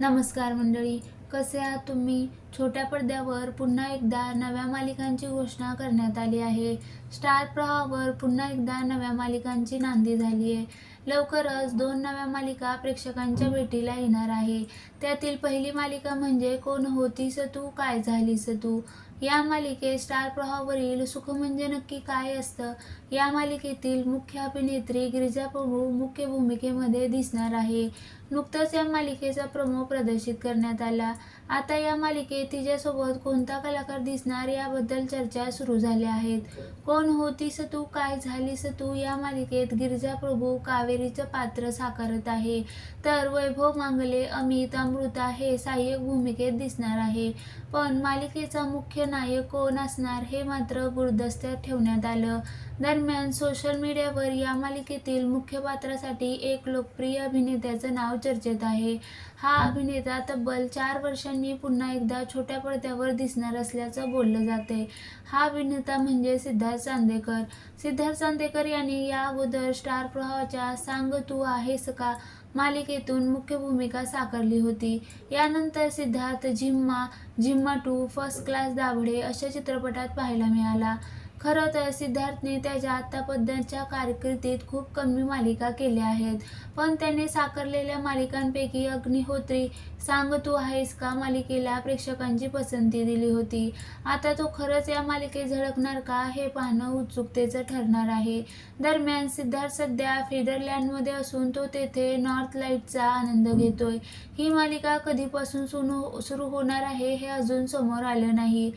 नमस्कार मंडळी कसे आहात तुम्ही? छोट्या पडद्यावर पुन्हा एकदा नव्या मालिकांची घोषणा करण्यात आली आहे. स्टार प्रवाहावर पुन्हा एकदा नव्या मालिकांची नांदी झाली आहे. लवकरच दोन नव्या मालिका प्रेक्षकांच्या भेटीला येणार आहे. त्यातील पहिली मालिका म्हणजे कोण होतीस तू काय झालीस तू या मालिकेत स्टार प्रवाहावरील सुख म्हणजे नक्की काय असतं? या मालिकेतील मुख्य अभिनेत्री गिरिजा प्रभू मुख्य भूमिकेमध्ये दिसणार आहे. नुकतंच या मालिकेचा प्रमो प्रदर्शित करण्यात आला. आता या मालिकेत तिच्यासोबत कोणता कलाकार दिसणार याबद्दल चर्चा सुरू झाल्या आहेत. कोण होतीस तू काय झालीस तू या मालिकेत गिरिजा प्रभू कावेरीचं पात्र साकारत आहे. तर वैभव मांगले अमित अमृता हे सहाय्यक भूमिकेत दिसणार आहे. पण मालिकेचा मुख्य नायक कोण असणार हे मात्र गुलदस्त्यात ठेवण्यात आलं. दरम्यान सोशल मीडियावर या मालिकेतील मुख्य पात्रासाठी एक लोकप्रिय अभिनेत्याचं नाव चर्चेत आहे. हा अभिनेता तब्बल चार वर्षांनी पुन्हा एकदा छोट्या पडद्यावर दिसणार असल्याचं बोललं जाते. हा अभिनेता म्हणजे सिद्धार्थ चांदेकर. सिद्धार्थ चांदेकर यांनी या अगोदर स्टार प्रवाहाच्या सांग तू आहेस का? मालिकेतून मुख्य भूमिका साकारली होती. यानंतर Siddharth Jhimma Jhimma two first class Dabhade अशा चित्रपटात पाहायला मिळाला. खरं तर सिद्धार्थने त्याच्या आत्तापर्यंतच्या कारकिर्दीत खूप कमी मालिका केल्या आहेत. पण त्याने साकारलेल्या मालिकांपैकी अग्निहोत्री सांग तू आहेस का मालिकेला प्रेक्षकांची पसंती दिली होती. आता तो खरंच या मालिकेत झळकणार का हे पाहणं उत्सुकतेचं ठरणार आहे. दरम्यान सिद्धार्थ सध्या फेदरलँडमध्ये असून तो तेथे नॉर्थ लाईटचा आनंद घेतोय. ही मालिका कधीपासून सुरू सुरू होणार आहे हे अजून समोर आलं नाही.